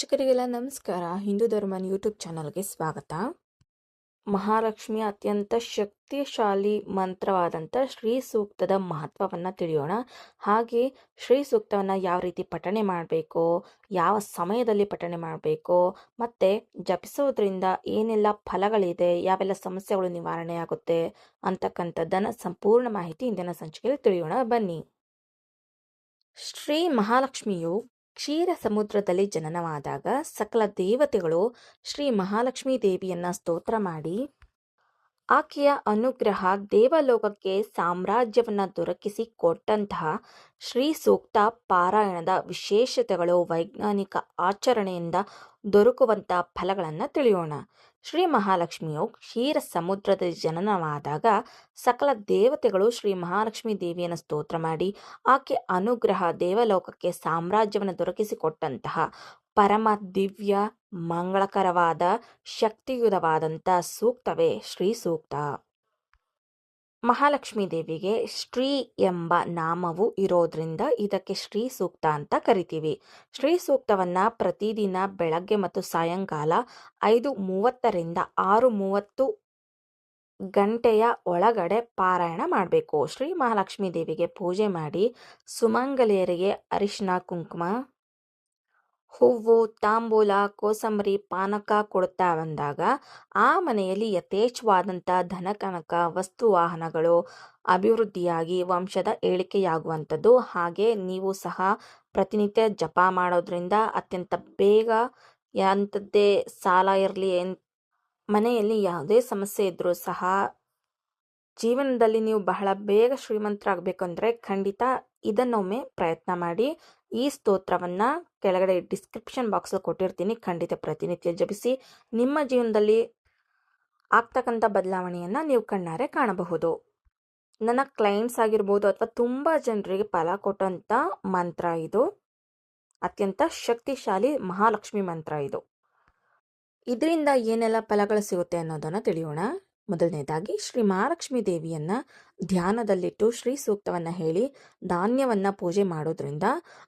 ವೀಕ್ಷಕರಿಗೆಲ್ಲ ನಮಸ್ಕಾರ. ಹಿಂದೂ ಧರ್ಮನ್ ಯೂಟ್ಯೂಬ್ ಚಾನಲ್ಗೆ ಸ್ವಾಗತ. ಮಹಾಲಕ್ಷ್ಮಿಯ ಅತ್ಯಂತ ಶಕ್ತಿಶಾಲಿ ಮಂತ್ರವಾದಂಥ ಶ್ರೀ ಸೂಕ್ತದ ಮಹತ್ವವನ್ನು ತಿಳಿಯೋಣ. ಹಾಗೆ ಶ್ರೀ ಸೂಕ್ತವನ್ನು ಯಾವ ರೀತಿ ಪಠಣೆ ಮಾಡಬೇಕು, ಯಾವ ಸಮಯದಲ್ಲಿ ಪಠಣೆ ಮಾಡಬೇಕು, ಮತ್ತು ಜಪಿಸೋದ್ರಿಂದ ಏನೆಲ್ಲ ಫಲಗಳಿದೆ, ಯಾವೆಲ್ಲ ಸಮಸ್ಯೆಗಳು ನಿವಾರಣೆ ಆಗುತ್ತೆ ಅಂತಕ್ಕಂಥದ್ದನ್ನು ಸಂಪೂರ್ಣ ಮಾಹಿತಿ ಇಂದಿನ ಸಂಚಿಕೆಯಲ್ಲಿ ತಿಳಿಯೋಣ. ಬನ್ನಿ. ಶ್ರೀ ಮಹಾಲಕ್ಷ್ಮಿಯು ಕ್ಷೀರ ಸಮುದ್ರದಲ್ಲಿ ಜನನವಾದಾಗ ಸಕಲ ದೇವತೆಗಳು ಶ್ರೀ ಮಹಾಲಕ್ಷ್ಮೀ ದೇವಿಯನ್ನ ಸ್ತೋತ್ರ ಮಾಡಿ, ಆಕೆಯ ಅನುಗ್ರಹ ದೇವಲೋಕಕ್ಕೆ ಸಾಮ್ರಾಜ್ಯವನ್ನು ದೊರಕಿಸಿ ಕೊಟ್ಟಂತಹ ಶ್ರೀ ಸೂಕ್ತ ಪಾರಾಯಣದ ವಿಶೇಷತೆಗಳು ವೈಜ್ಞಾನಿಕ ಆಚರಣೆಯಿಂದ ದೊರಕುವಂಥ ಫಲಗಳನ್ನು ತಿಳಿಯೋಣ. ಶ್ರೀ ಮಹಾಲಕ್ಷ್ಮಿಯು ಕ್ಷೀರ ಸಮುದ್ರದ ಜನನವಾದಾಗ ಸಕಲ ದೇವತೆಗಳು ಶ್ರೀ ಮಹಾಲಕ್ಷ್ಮಿ ದೇವಿಯನ್ನು ಸ್ತೋತ್ರ ಮಾಡಿ, ಆಕೆ ಅನುಗ್ರಹ ದೇವಲೋಕಕ್ಕೆ ಸಾಮ್ರಾಜ್ಯವನ್ನು ದೊರಕಿಸಿಕೊಟ್ಟಂತಹ ಪರಮ ದಿವ್ಯ, ಮಂಗಳಕರವಾದ ಶಕ್ತಿಯುತವಾದಂಥ ಸೂಕ್ತವೇ ಶ್ರೀ ಸೂಕ್ತ. ಮಹಾಲಕ್ಷ್ಮೀ ದೇವಿಗೆ ಶ್ರೀ ಎಂಬ ನಾಮವು ಇರೋದ್ರಿಂದ ಇದಕ್ಕೆ ಶ್ರೀ ಸೂಕ್ತ ಅಂತ ಕರಿತೀವಿ. ಶ್ರೀ ಸೂಕ್ತವನ್ನ ಪ್ರತಿದಿನ ಬೆಳಗ್ಗೆ ಮತ್ತು ಸಾಯಂಕಾಲ ಐದು ಮೂವತ್ತರಿಂದ ಆರು ಮೂವತ್ತು ಗಂಟೆಯ ಒಳಗಡೆ ಪಾರಾಯಣ ಮಾಡಬೇಕು. ಶ್ರೀ ಮಹಾಲಕ್ಷ್ಮೀ ದೇವಿಗೆ ಪೂಜೆ ಮಾಡಿ ಸುಮಂಗಲಿಯರಿಗೆ ಅರಿಶಿನ, ಕುಂಕುಮ ಹೂವು, ತಾಂಬೂಲ, ಕೋಸಂಬರಿ, ಪಾನಕ ಕೊಡ್ತಾ ಬಂದಾಗ ಆ ಮನೆಯಲ್ಲಿ ಯಥೇಚ್ಛವಾದಂಥ ಧನಕನಕ, ವಸ್ತು ವಾಹನಗಳು ಅಭಿವೃದ್ಧಿಯಾಗಿ ವಂಶದ ಏಳಿಕೆಯಾಗುವಂಥದ್ದು. ಹಾಗೆ ನೀವು ಸಹ ಪ್ರತಿನಿತ್ಯ ಜಪ ಮಾಡೋದ್ರಿಂದ ಅತ್ಯಂತ ಬೇಗ ಎಂಥದ್ದೇ ಸಾಲ ಇರಲಿ ಮನೆಯಲ್ಲಿ ಯಾವುದೇ ಸಮಸ್ಯೆ ಇದ್ದರೂ ಸಹ ಜೀವನದಲ್ಲಿ ನೀವು ಬಹಳ ಬೇಗ ಶ್ರೀಮಂತರಾಗಬೇಕಂದ್ರೆ ಖಂಡಿತ ಇದನ್ನೊಮ್ಮೆ ಪ್ರಯತ್ನ ಮಾಡಿ. ಈ ಸ್ತೋತ್ರವನ್ನು ಕೆಳಗಡೆ ಡಿಸ್ಕ್ರಿಪ್ಷನ್ ಬಾಕ್ಸಲ್ಲಿ ಕೊಟ್ಟಿರ್ತೀನಿ. ಖಂಡಿತ ಪ್ರತಿನಿತ್ಯ ಜಪಿಸಿ. ನಿಮ್ಮ ಜೀವನದಲ್ಲಿ ಆಗ್ತಕ್ಕಂಥ ಬದಲಾವಣೆಯನ್ನು ನೀವು ಕಣ್ಣಾರೆ ಕಾಣಬಹುದು. ನನ್ನ ಕ್ಲೈಂಟ್ಸ್ ಆಗಿರ್ಬೋದು ಅಥವಾ ತುಂಬ ಜನರಿಗೆ ಫಲ ಕೊಟ್ಟಂಥ ಮಂತ್ರ ಇದು. ಅತ್ಯಂತ ಶಕ್ತಿಶಾಲಿ ಮಹಾಲಕ್ಷ್ಮಿ ಮಂತ್ರ ಇದು. ಇದರಿಂದ ಏನೆಲ್ಲ ಫಲಗಳು ಸಿಗುತ್ತೆ ಅನ್ನೋದನ್ನು ತಿಳಿಯೋಣ. ಮೊದಲನೇದಾಗಿ ಶ್ರೀ ಮಹಾಲಕ್ಷ್ಮೀ ದೇವಿಯನ್ನ ಧ್ಯಾನದಲ್ಲಿಟ್ಟು ಶ್ರೀ ಸೂಕ್ತವನ್ನ ಹೇಳಿ ಧಾನ್ಯವನ್ನ ಪೂಜೆ ಮಾಡೋದ್ರಿಂದ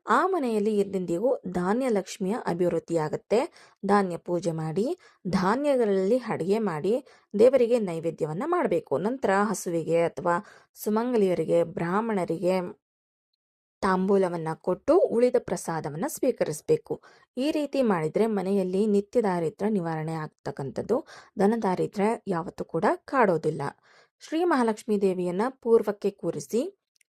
ಆ ಮನೆಯಲ್ಲಿ ಎಂದೆಂದಿಗೂ ಧಾನ್ಯ ಲಕ್ಷ್ಮಿಯ ಅಭಿವೃದ್ಧಿಯಾಗುತ್ತೆ ಧಾನ್ಯ ಪೂಜೆ ಮಾಡಿ, ಧಾನ್ಯಗಳಲ್ಲಿ ಅಡುಗೆ ಮಾಡಿ ದೇವರಿಗೆ ನೈವೇದ್ಯವನ್ನ ಮಾಡಬೇಕು. ನಂತರ ಹಸುವಿಗೆ ಅಥವಾ ಸುಮಂಗಲಿಯರಿಗೆ, ಬ್ರಾಹ್ಮಣರಿಗೆ ತಾಂಬೂಲವನ್ನು ಕೊಟ್ಟು ಉಳಿದ ಪ್ರಸಾದವನ್ನು ಸ್ವೀಕರಿಸಬೇಕು. ಈ ರೀತಿ ಮಾಡಿದರೆ ಮನೆಯಲ್ಲಿ ನಿತ್ಯ ದಾರಿದ್ರ್ಯ ನಿವಾರಣೆ ಆಗ್ತಕ್ಕಂಥದ್ದು. ಧನ ದಾರಿದ್ರ್ಯ ಯಾವತ್ತೂ ಕೂಡ ಕಾಡೋದಿಲ್ಲ. ಶ್ರೀ ಮಹಾಲಕ್ಷ್ಮೀ ದೇವಿಯನ್ನು ಪೂರ್ವಕ್ಕೆ ಕೂರಿಸಿ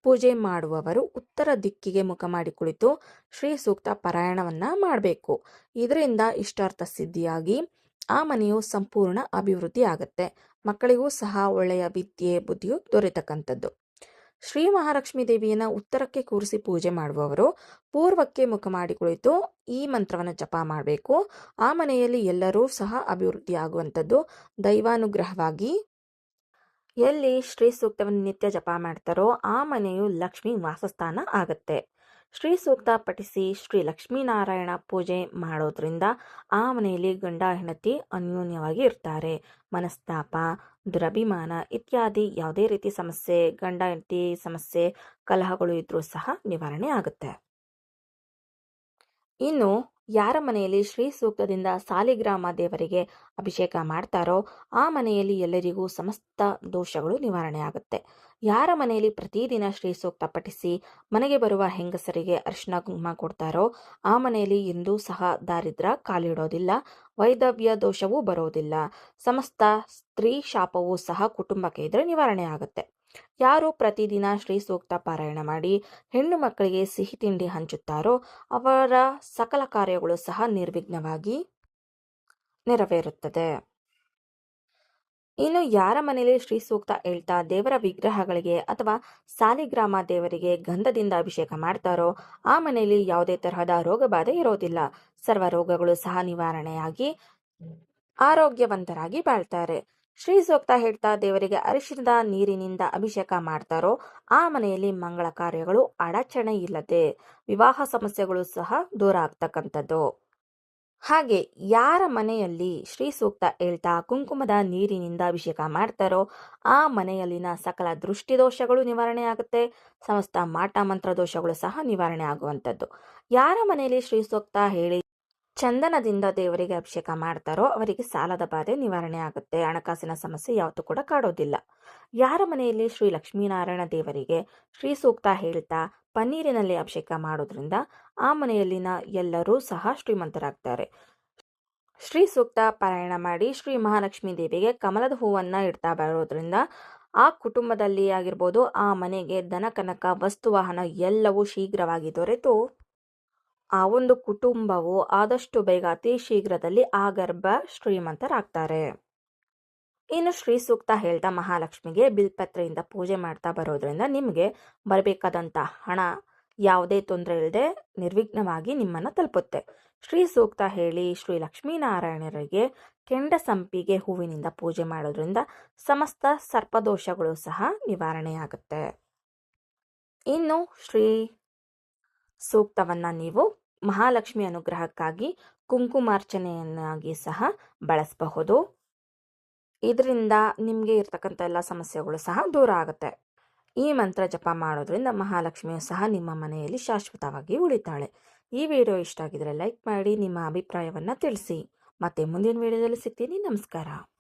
ಪೂಜೆ ಮಾಡುವವರು ಉತ್ತರ ದಿಕ್ಕಿಗೆ ಮುಖ ಮಾಡಿ ಕುಳಿತು ಶ್ರೀ ಸೂಕ್ತ ಪಾರಾಯಣವನ್ನ ಮಾಡಬೇಕು. ಇದರಿಂದ ಇಷ್ಟಾರ್ಥ ಸಿದ್ಧಿಯಾಗಿ ಆ ಮನೆಯು ಸಂಪೂರ್ಣ ಅಭಿವೃದ್ಧಿ ಆಗುತ್ತೆ ಮಕ್ಕಳಿಗೂ ಸಹ ಒಳ್ಳೆಯ ವಿದ್ಯೆ, ಬುದ್ಧಿಯು ದೊರೆತಕ್ಕಂಥದ್ದು. ಶ್ರೀ ಮಹಾಲಕ್ಷ್ಮೀ ದೇವಿಯನ್ನ ಉತ್ತರಕ್ಕೆ ಕೂರಿಸಿ ಪೂಜೆ ಮಾಡುವವರು ಪೂರ್ವಕ್ಕೆ ಮುಖ ಮಾಡಿ ಕುಳಿತು ಈ ಮಂತ್ರವನ್ನು ಜಪ ಮಾಡಬೇಕು. ಆ ಮನೆಯಲ್ಲಿ ಎಲ್ಲರೂ ಸಹ ಅಭಿವೃದ್ಧಿ ಆಗುವಂಥದ್ದು ದೈವಾನುಗ್ರಹವಾಗಿ ಎಲ್ಲಿ ಶ್ರೀ ಸೂಕ್ತವನ್ನು ನಿತ್ಯ ಜಪ ಮಾಡ್ತಾರೋ ಆ ಮನೆಯು ಲಕ್ಷ್ಮಿ ವಾಸಸ್ಥಾನ ಆಗತ್ತೆ. ಶ್ರೀ ಸೂಕ್ತ ಪಠಿಸಿ ಶ್ರೀ ಲಕ್ಷ್ಮೀನಾರಾಯಣ ಪೂಜೆ ಮಾಡೋದ್ರಿಂದ ಆ ಮನೆಯಲ್ಲಿ ಗಂಡ ಹೆಂಡತಿ ಅನ್ಯೋನ್ಯವಾಗಿ ಇರ್ತಾರೆ. ಮನಸ್ತಾಪ, ದುರಭಿಮಾನ ಇತ್ಯಾದಿ ಯಾವುದೇ ರೀತಿ ಸಮಸ್ಯೆ, ಗಂಡ ಹೆಂಡತಿ ಸಮಸ್ಯೆ, ಕಲಹಗಳು ಇದ್ರೂ ಸಹ ನಿವಾರಣೆ ಆಗುತ್ತೆ. ಇನ್ನು ಯಾರ ಮನೆಯಲ್ಲಿ ಶ್ರೀ ಸೂಕ್ತದಿಂದ ಸಾಲಿಗ್ರಾಮ ದೇವರಿಗೆ ಅಭಿಷೇಕ ಮಾಡ್ತಾರೋ ಆ ಮನೆಯಲ್ಲಿ ಎಲ್ಲರಿಗೂ ಸಮಸ್ತ ದೋಷಗಳು ನಿವಾರಣೆ ಆಗುತ್ತೆ ಯಾರ ಮನೆಯಲ್ಲಿ ಪ್ರತಿದಿನ ಶ್ರೀ ಸೂಕ್ತ ಪಠಿಸಿ ಮನೆಗೆ ಬರುವ ಹೆಂಗಸರಿಗೆ ಅರ್ಶನ ಕುಂಕುಮ ಕೊಡ್ತಾರೋ ಆ ಮನೆಯಲ್ಲಿ ಎಂದೂ ಸಹ ದಾರಿದ್ರ ಕಾಲಿಡೋದಿಲ್ಲ, ವೈದವ್ಯ ದೋಷವೂ ಬರೋದಿಲ್ಲ. ಸಮಸ್ತ ಸ್ತ್ರೀ ಶಾಪವೂ ಸಹ ಕುಟುಂಬಕ್ಕೆ ಇದ್ರೆ ನಿವಾರಣೆ ಆಗುತ್ತೆ ಯಾರು ಪ್ರತಿದಿನ ಶ್ರೀ ಸೂಕ್ತ ಪಾರಾಯಣ ಮಾಡಿ ಹೆಣ್ಣು ಮಕ್ಕಳಿಗೆ ಸಿಹಿ ತಿಂಡಿ ಹಂಚುತ್ತಾರೋ ಅವರ ಸಕಲ ಕಾರ್ಯಗಳು ಸಹ ನಿರ್ವಿಘ್ನವಾಗಿ ನೆರವೇರುತ್ತದೆ. ಇನ್ನು ಯಾರ ಮನೆಯಲ್ಲಿ ಶ್ರೀ ಸೂಕ್ತ ಹೇಳ್ತಾ ದೇವರ ವಿಗ್ರಹಗಳಿಗೆ ಅಥವಾ ಸಾಲಿಗ್ರಾಮ ದೇವರಿಗೆ ಗಂಧದಿಂದ ಅಭಿಷೇಕ ಮಾಡ್ತಾರೋ ಆ ಮನೆಯಲ್ಲಿ ಯಾವುದೇ ತರಹದ ರೋಗ ಬಾಧೆ ಇರೋದಿಲ್ಲ. ಸರ್ವ ರೋಗಗಳು ಸಹ ನಿವಾರಣೆಯಾಗಿ ಆರೋಗ್ಯವಂತರಾಗಿ ಬಾಳ್ತಾರೆ. ಶ್ರೀ ಸೂಕ್ತ ಹೇಳ್ತಾ ದೇವರಿಗೆ ಅರಿಶಿಣದ ನೀರಿನಿಂದ ಅಭಿಷೇಕ ಮಾಡ್ತಾರೋ ಆ ಮನೆಯಲ್ಲಿ ಮಂಗಳ ಕಾರ್ಯಗಳು ಅಡಚಣೆ ಇಲ್ಲದೆ ವಿವಾಹ ಸಮಸ್ಯೆಗಳು ಸಹ ದೂರ ಆಗ್ತಕ್ಕಂಥದ್ದು. ಹಾಗೆ ಯಾರ ಮನೆಯಲ್ಲಿ ಶ್ರೀ ಸೂಕ್ತ ಹೇಳ್ತಾ ಕುಂಕುಮದ ನೀರಿನಿಂದ ಅಭಿಷೇಕ ಮಾಡ್ತಾರೋ ಆ ಮನೆಯಲ್ಲಿನ ಸಕಲ ದೃಷ್ಟಿ ದೋಷಗಳು ನಿವಾರಣೆ ಆಗುತ್ತೆ. ಸಮಸ್ತ ಮಾಟ ಮಂತ್ರ ದೋಷಗಳು ಸಹ ನಿವಾರಣೆ ಆಗುವಂಥದ್ದು. ಯಾರ ಮನೆಯಲ್ಲಿ ಶ್ರೀ ಸೂಕ್ತ ಹೇಳಿ ಚಂದನದಿಂದ ದೇವರಿಗೆ ಅಭಿಷೇಕ ಮಾಡ್ತಾರೋ ಅವರಿಗೆ ಸಾಲದ ಬಾಧೆ ನಿವಾರಣೆ ಆಗುತ್ತೆ. ಹಣಕಾಸಿನ ಸಮಸ್ಯೆ ಯಾವತ್ತೂ ಕೂಡ ಕಾಡೋದಿಲ್ಲ. ಯಾರ ಮನೆಯಲ್ಲಿ ಶ್ರೀ ಲಕ್ಷ್ಮೀನಾರಾಯಣ ದೇವರಿಗೆ ಶ್ರೀ ಸೂಕ್ತ ಹೇಳ್ತಾ ಪನ್ನೀರಿನಲ್ಲಿ ಅಭಿಷೇಕ ಮಾಡೋದ್ರಿಂದ ಆ ಮನೆಯಲ್ಲಿನ ಎಲ್ಲರೂ ಸಹ ಶ್ರೀಮಂತರಾಗ್ತಾರೆ. ಶ್ರೀ ಸೂಕ್ತ ಪಾರಾಯಣ ಮಾಡಿ ಶ್ರೀ ಮಹಾಲಕ್ಷ್ಮೀ ದೇವಿಗೆ ಕಮಲದ ಹೂವನ್ನು ಇಡ್ತಾ ಬರೋದ್ರಿಂದ ಆ ಕುಟುಂಬದಲ್ಲಿ ಆಗಿರ್ಬೋದು ಆ ಮನೆಗೆ ದನ ಕನಕ, ವಸ್ತು, ವಾಹನ ಎಲ್ಲವೂ ಶೀಘ್ರವಾಗಿ ದೊರೆತು. ಆ ಒಂದು ಕುಟುಂಬವು ಆದಷ್ಟು ಬೇಗ ಅತಿ ಶೀಘ್ರದಲ್ಲಿ ಆ ಗರ್ಭ ಶ್ರೀಮಂತರಾಗ್ತಾರೆ. ಇನ್ನು ಶ್ರೀ ಸೂಕ್ತ ಹೇಳ್ತಾ ಮಹಾಲಕ್ಷ್ಮಿಗೆ ಬಿಲ್ಪತ್ರೆಯಿಂದ ಪೂಜೆ ಮಾಡ್ತಾ ಬರೋದ್ರಿಂದ ನಿಮಗೆ ಬರಬೇಕಾದಂಥ ಹಣ ಯಾವುದೇ ತೊಂದರೆ ಇಲ್ಲದೆ ನಿರ್ವಿಘ್ನವಾಗಿ ನಿಮ್ಮನ್ನು ತಲುಪುತ್ತೆ. ಶ್ರೀ ಸೂಕ್ತ ಹೇಳಿ ಶ್ರೀ ಲಕ್ಷ್ಮೀನಾರಾಯಣರಿಗೆ ಕೆಂಡ ಸಂಪಿಗೆ ಹೂವಿನಿಂದ ಪೂಜೆ ಮಾಡೋದ್ರಿಂದ ಸಮಸ್ತ ಸರ್ಪದೋಷಗಳು ಸಹ ನಿವಾರಣೆಯಾಗುತ್ತೆ. ಇನ್ನು ಶ್ರೀ ಸೂಕ್ತವನ್ನು ನೀವು ಮಹಾಲಕ್ಷ್ಮಿ ಅನುಗ್ರಹಕ್ಕಾಗಿ ಕುಂಕುಮಾರ್ಚನೆಯನ್ನಾಗಿ ಸಹ ಬಳಸಬಹುದು. ಇದರಿಂದ ನಿಮಗೆ ಇರ್ತಕ್ಕಂಥ ಎಲ್ಲ ಸಮಸ್ಯೆಗಳು ಸಹ ದೂರ ಆಗುತ್ತೆ. ಈ ಮಂತ್ರ ಜಪ ಮಾಡೋದ್ರಿಂದ ಮಹಾಲಕ್ಷ್ಮಿಯು ಸಹ ನಿಮ್ಮ ಮನೆಯಲ್ಲಿ ಶಾಶ್ವತವಾಗಿ ಉಳಿತಾಳೆ. ಈ ವಿಡಿಯೋ ಇಷ್ಟ ಆಗಿದ್ರೆ ಲೈಕ್ ಮಾಡಿ, ನಿಮ್ಮ ಅಭಿಪ್ರಾಯವನ್ನು ತಿಳಿಸಿ. ಮತ್ತೆ ಮುಂದಿನ ವಿಡಿಯೋದಲ್ಲಿ ಸಿಗ್ತೀನಿ. ನಮಸ್ಕಾರ.